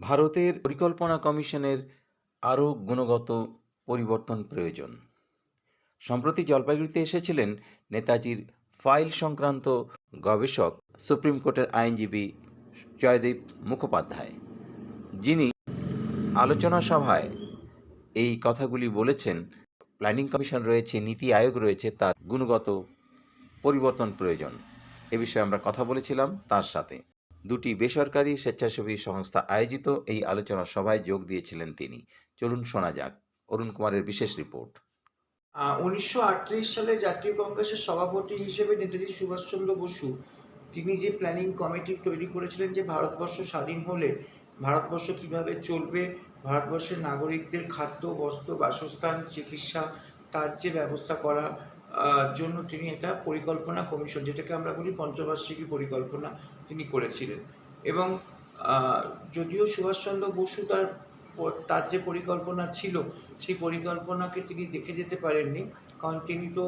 ভারতের পরিকল্পনা কমিশনের আরও গুণগত পরিবর্তন প্রয়োজন। সম্প্রতি জলপাইগুড়িতে এসেছিলেন নেতাজির ফাইল সংক্রান্ত গবেষক, সুপ্রিম কোর্টের আইনজীবী জয়দীপ মুখোপাধ্যায়। যিনি আলোচনা সভায় এই কথাগুলি বলেছেন, প্ল্যানিং কমিশন রয়েছে, নীতি আয়োগ রয়েছে, তার গুণগত পরিবর্তন প্রয়োজন। এ বিষয়ে আমরা কথা বলেছিলাম, তার সাথে। দুটি বেসরকারি স্বেচ্ছাসেবী সংস্থা আয়োজিত এই আলোচনা সভায় যোগ দিয়েছিলেন তিনি। চলুন শোনা যাক। অরুণ কুমারের বিশেষ রিপোর্ট। উনিশশো আটত্রিশ সালে জাতীয় কংগ্রেসের সভাপতি হিসেবে নেতাজি সুভাষচন্দ্র বসু, তিনি যে প্ল্যানিং কমিটি তৈরি করেছিলেন যে ভারতবর্ষ স্বাধীন হলে ভারতবর্ষ কীভাবে চলবে, ভারতবর্ষের নাগরিকদের খাদ্য, বস্ত্র, বাসস্থান, চিকিৎসা, তার যে ব্যবস্থা করা জন্য তিনি একটা পরিকল্পনা কমিশন যেটাকে আমরা বলি পঞ্চবার্ষিকী পরিকল্পনা তিনি করেছিলেন। এবং যদিও সুভাষচন্দ্র বসু তার তার যে পরিকল্পনা ছিল, সেই পরিকল্পনাকে তিনি দেখে যেতে পারেননি। কারণ তিনি তো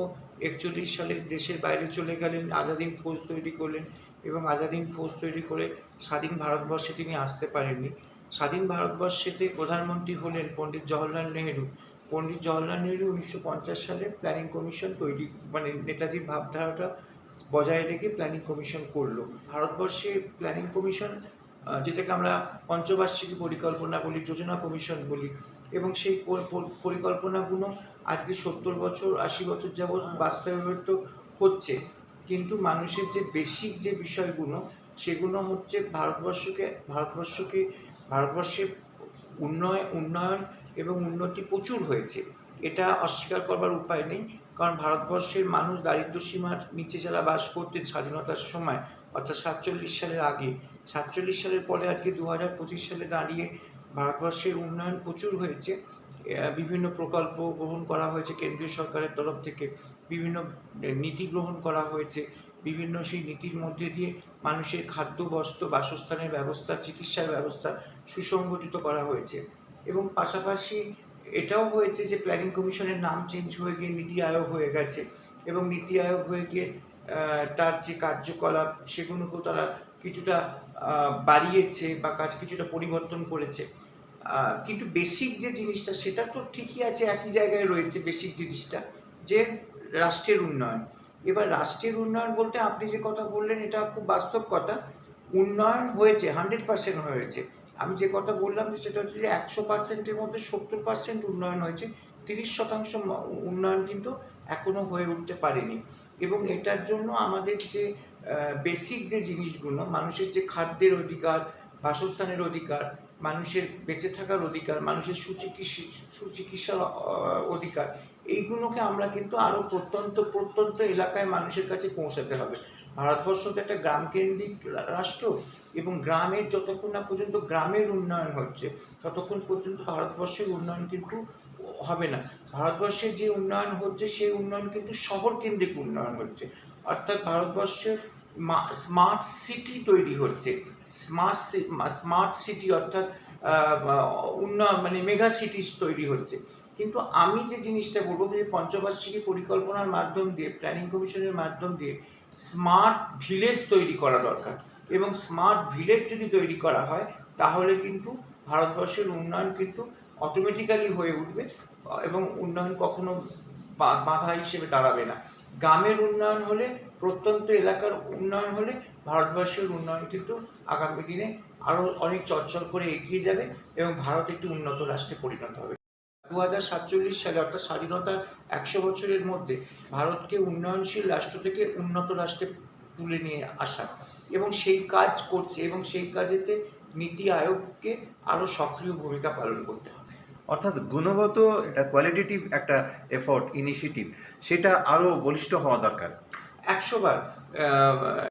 একচল্লিশ সালে দেশের বাইরে চলে গেলেন, আজাদিন ফৌজ তৈরি করলেন এবং আজাদিন ফৌজ তৈরি করে স্বাধীন ভারতবর্ষে তিনি আসতে পারেননি। স্বাধীন ভারতবর্ষেতে প্রধানমন্ত্রী হলেন পণ্ডিত জওহরলাল নেহেরু। পণ্ডিত জওহরলাল নেহরু উনিশশো পঞ্চাশ সালে প্ল্যানিং কমিশন তৈরি মানে নেতাজির ভাবধারাটা বজায় রেখে প্ল্যানিং কমিশন করল। ভারতবর্ষে প্ল্যানিং কমিশন যেটাকে আমরা পঞ্চবার্ষিকী পরিকল্পনা বলি, যোজনা কমিশন বলি, এবং সেই পর- পর- পরিকল্পনাগুলো আজকে সত্তর বছর, আশি বছর যাবৎ বাস্তবায়িত হচ্ছে। কিন্তু মানুষের যে বেসিক যে বিষয়গুলো, সেগুলো হচ্ছে ভারতবর্ষকে ভারতবর্ষকে, ভারতবর্ষে উন্নয়ন উন্নয়ন এবং উন্নতি প্রচুর হয়েছে। এটা অস্বীকার করবার উপায় নেই, কারণ ভারতবর্ষের মানুষ দারিদ্র সীমার নিচে যারা বাস করতেন স্বাধীনতার সময়, অর্থাৎ সাতচল্লিশ সালের আগে, সাতচল্লিশ সালের পরে আজকে দু হাজার পঁচিশ সালে দাঁড়িয়ে ভারতবর্ষের উন্নয়ন প্রচুর হয়েছে। বিভিন্ন প্রকল্প গ্রহণ করা হয়েছে কেন্দ্রীয় সরকারের তরফ থেকে, বিভিন্ন নীতি গ্রহণ করা হয়েছে, বিভিন্ন সেই নীতির মধ্যে দিয়ে মানুষের খাদ্য বস্ত্র বাসস্থানের ব্যবস্থা, চিকিৎসার ব্যবস্থা সুসংগঠিত করা হয়েছে। এবং পাশাপাশি এটাও হয়েছে যে প্ল্যানিং কমিশনের নাম চেঞ্জ হয়ে গিয়ে নীতি আয়োগ হয়ে গেছে এবং নীতি আয়োগ হয়ে গিয়ে তার যে কার্যকলাপ সেগুলোকেও তারা কিছুটা বাড়িয়েছে বা কাজ কিছুটা পরিবর্তন করেছে। কিন্তু বেসিক যে জিনিসটা সেটা তো ঠিকই আছে, একই জায়গায় রয়েছে বেসিক জিনিসটা যে রাষ্ট্রের উন্নয়ন। এবার রাষ্ট্রের উন্নয়ন বলতে আপনি যে কথা বললেন এটা খুব বাস্তব কথা। উন্নয়ন হয়েছে হান্ড্রেড পার্সেন্ট হয়েছে। আমি যে কথা বললাম যে সেটা হচ্ছে যে একশো পার্সেন্টের মধ্যে সত্তর পার্সেন্ট উন্নয়ন হয়েছে। তিরিশ শতাংশ উন্নয়ন কিন্তু এখনও হয়ে উঠতে পারেনি। এবং এটার জন্য আমাদের যে বেসিক যে জিনিসগুলো, মানুষের যে খাদ্যের অধিকার, বাসস্থানের অধিকার, মানুষের বেঁচে থাকার অধিকার, মানুষের সুচিকিৎসা, সুচিকিৎসার অধিকার, এইগুলোকে আমরা কিন্তু আরও প্রত্যন্ত প্রত্যন্ত এলাকায় মানুষের কাছে পৌঁছাতে হবে। ভারতবর্ষ তো একটা গ্রামকেন্দ্রিক রাষ্ট্র এবং গ্রামের যতক্ষণ না পর্যন্ত গ্রামের উন্নয়ন হচ্ছে, ততক্ষণ পর্যন্ত ভারতবর্ষের উন্নয়ন কিন্তু হবে না। ভারতবর্ষে যে উন্নয়ন হচ্ছে, সেই উন্নয়ন কিন্তু শহর কেন্দ্রিক উন্নয়ন হচ্ছে। অর্থাৎ ভারতবর্ষে স্মার্ট সিটি তৈরি হচ্ছে। স্মার্ট স্মার্ট সিটি অর্থাৎ উন্নয়ন মানে মেগা সিটিস তৈরি হচ্ছে। কিন্তু আমি যে জিনিসটা বলব যে পঞ্চবার্ষিকী পরিকল্পনার মাধ্যম দিয়ে, প্ল্যানিং কমিশনের মাধ্যম দিয়ে স্মার্ট ভিলেজ তৈরি করা দরকার। এবং স্মার্ট ভিলেজ যদি তৈরি করা হয়, তাহলে কিন্তু ভারতবর্ষের উন্নয়ন কিন্তু অটোমেটিক্যালি হয়ে উঠবে এবং উন্নয়ন কখনো বাধা হিসেবে দাঁড়াবে না। গ্রামের উন্নয়ন হলে, প্রত্যন্ত এলাকার উন্নয়ন হলে ভারতবর্ষের উন্নয়ন কিন্তু আগামী দিনে আরও অনেক চঞ্চল করে এগিয়ে যাবে এবং ভারত একটি উন্নত রাষ্ট্রে পরিণত হবে। দু হাজার সাতচল্লিশ সালে অর্থাৎ স্বাধীনতার একশো বছরের মধ্যে ভারতকে উন্নয়নশীল রাষ্ট্র থেকে উন্নত রাষ্ট্রে তুলে নিয়ে আসা এবং সেই কাজ করছে এবং সেই কাজেতে নীতি আয়োগকে আরও সক্রিয় ভূমিকা পালন করতে হবে। অর্থাৎ গুণগত এটা কোয়ালিটেটিভ একটা এফোর্ট ইনিশিয়েটিভ সেটা আরও বলিষ্ঠ হওয়া দরকার। একশো বার আহ,